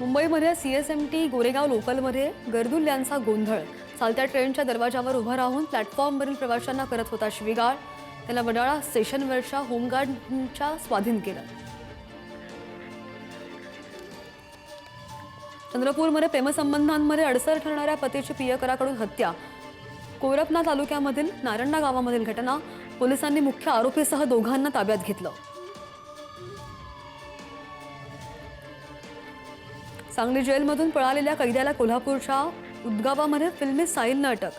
मुंबईमध्ये C S M T Goregaon लोकलमध्ये गर्दुल्ल्यांचा गोंधळ. चालत्या ट्रेनच्या दरवाजावर उभं राहून प्लॅटफॉर्मवरील प्रवाशांना करत होता शिवीगाळ. त्याला वडाळा स्टेशनवरच्या होमगार्डच्या स्वाधीन केलं. चंद्रपूरमध्ये प्रेमसंबंधांमध्ये अडसर ठरणाऱ्या पतीची प्रियकराकडून हत्या. कोरपना तालुक्यामधील नारंडा गावामधील घटना पोलिसांनी मुख्य आरोपीसह दोघांना ताब्यात घेतलं. सांगली जेलमधून पळालेल्या कैद्याला कोल्हापूरच्या उदगावामध्ये फिल्मी साईलनं अटक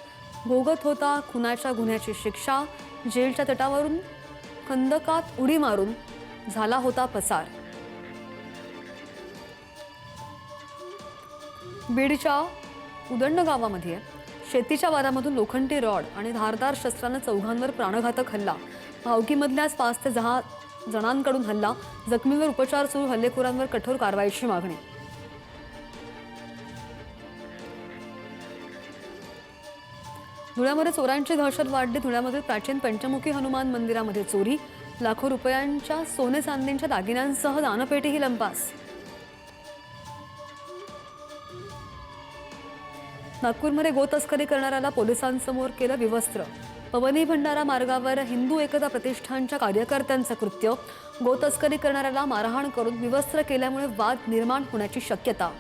भोगत होता खुनाच्या गुन्ह्याची शिक्षा. जेलच्या तटावरून खंदकात उडी मारून झाला होता पसार. बीडच्या उदंड गावामध्ये शेतीच्या वादामधून लोखंडी रॉड आणि धारदार शस्त्रानं चौघांवर प्राणघातक हल्ला. भावकीमधल्याच पाच ते दहा जणांकडून हल्ला. जखमींवर उपचार सुरू हल्लेखोरांवर कठोर कारवाईची मागणी. धुळ्यामध्ये चोरांची दहशत वाढली. धुळ्यामध्ये प्राचीन पंचमुखी हनुमान मंदिरामध्ये चोरी. लाखो रुपयांच्या सोने चांदींच्या दागिन्यांसह दानपेटीही लंपास. नागपूरमध्ये गोतस्करी करणाऱ्याला पोलिसांसमोर केलं विवस्त्र. पवनी भंडारा मार्गावर हिंदू एकता प्रतिष्ठानच्या कार्यकर्त्यांचं कृत्य. गोतस्करी करणाऱ्याला मारहाण करून विवस्त्र केल्यामुळे वाद निर्माण होण्याची शक्यता.